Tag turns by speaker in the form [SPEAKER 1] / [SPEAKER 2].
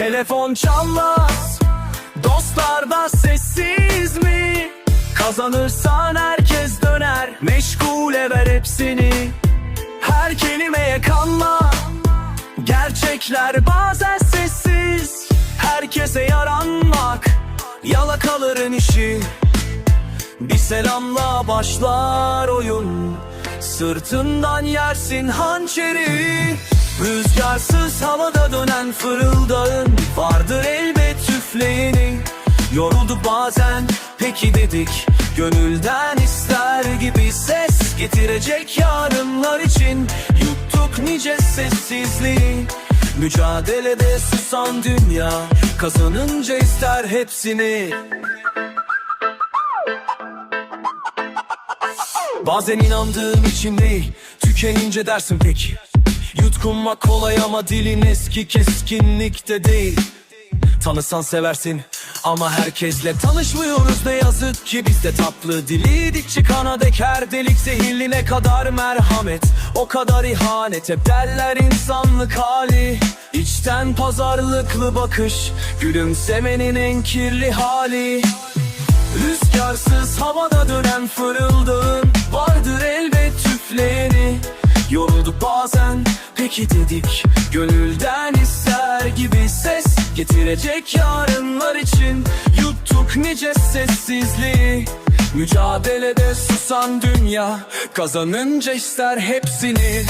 [SPEAKER 1] Telefon çalmaz. Dostlar da sessiz mi? Kazanırsan herkes döner. Meşgule ver hepsini. Her kelimeye kanma. Gerçekler bazen sessiz. Herkese yaranmak Yalakaların işi. Bir selamla başlar oyun. Sırtından yersin hançeri Rüzgarsız havada dönen fırıldağın Vardır elbet üfleyeni Yorulduk bazen peki dedik Gönülden ister gibi ses Getirecek yarınlar için. Yuttuk nice sessizliği Mücadelede susan dünya Kazanınca ister hepsini. Bazen inandığım için değil Tükenince dersin peki Yutkunmak kolay ama dilin eski keskinlikte değil. Tanısan seversin ama herkesle tanışmıyoruz ne yazık ki. Bizde tatlı dili çıkana dek her delik zehirli kadar merhamet. O kadar ihanet hep derler insanlık hali. İçten pazarlıklı bakış Gülümsemenin en kirli hali. Rüzgarsız havada dönen fırıldağın Yorulduk bazen peki dedik. Gönülden ister gibi ses Getirecek yarınlar için. Yuttuk nice sessizliği. Mücadelede susan dünya Kazanınca ister hepsini